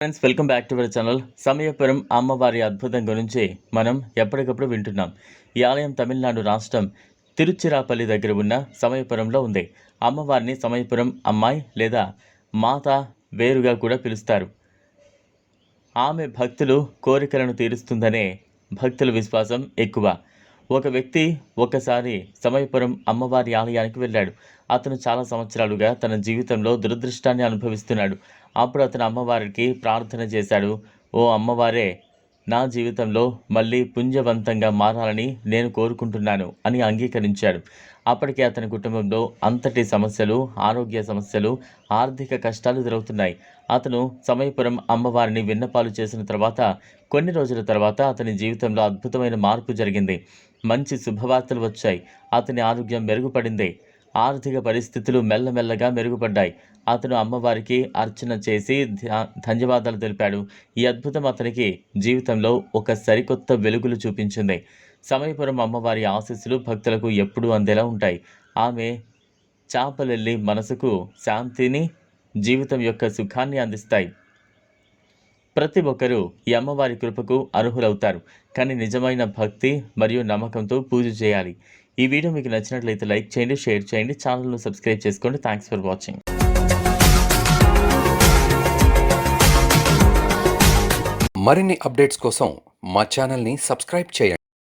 Friends welcome back to our channel Samayapuram అమ్మవారి అద్భుతం గురించి మనం ఎప్పటికప్పుడు వింటున్నాం. ఈ ఆలయం తమిళనాడు రాష్ట్రం తిరుచిరాపల్లి దగ్గర ఉన్న సమయపురంలో ఉంది. అమ్మవారిని సమయపురం అమ్మాయి లేదా మాత వేరుగా కూడా పిలుస్తారు. ఆమె భక్తులు కోరికలను తీరుస్తుందనే భక్తుల విశ్వాసం ఎక్కువ. ఒక వ్యక్తి ఒకసారి సమయపురం అమ్మవారి ఆలయానికి వెళ్ళాడు. అతను చాలా సంవత్సరాలుగా తన జీవితంలో దురదృష్టాన్ని అనుభవిస్తున్నాడు. అప్పుడు అతను అమ్మవారికి ప్రార్థన చేశాడు. ఓ అమ్మవారే నా జీవితంలో మళ్ళీ పుంజవంతంగా మారాలని నేను కోరుకుంటున్నాను అని అంగీకరించాడు. అప్పటికే అతని కుటుంబంలో అంతటి సమస్యలు ఆరోగ్య సమస్యలు ఆర్థిక కష్టాలు ఎదురవుతున్నాయి. అతను సమయపురం అమ్మవారిని విన్నపాలు చేసిన తర్వాత కొన్ని రోజుల తర్వాత అతని జీవితంలో అద్భుతమైన మార్పు జరిగింది. మంచి శుభవార్తలు వచ్చాయి. అతని ఆరోగ్యం మెరుగుపడింది. ఆర్థిక పరిస్థితులు మెల్లమెల్లగా మెరుగుపడ్డాయి. అతను అమ్మవారికి అర్చన చేసి ధ్యా- ధన్యవాదాలు తెలిపాడు. ఈ అద్భుతం అతనికి జీవితంలో ఒక సరికొత్త వెలుగులు చూపించింది. సమయపురం అమ్మవారి ఆశీస్సులు భక్తులకు ఎప్పుడూ అందేలా ఉంటాయి. ఆమె చాపలెల్లి మనసుకు శాంతిని జీవితం యొక్క సుఖాన్ని అందిస్తాయి. ప్రతి ఒక్కరూ ఈ అమ్మవారి కృపకు అర్హులవుతారు. కానీ నిజమైన భక్తి మరియు నమ్మకంతో పూజ చేయాలి. ఈ వీడియో మీకు నచ్చినట్లయితే లైక్ చేయండి షేర్ చేయండి ఛానల్ను సబ్స్క్రైబ్ చేసుకోండి. థ్యాంక్స్ ఫర్ వాచింగ్ మరిన్ని అప్డేట్స్ కోసం మా ఛానల్ని సబ్స్క్రైబ్ చేయండి.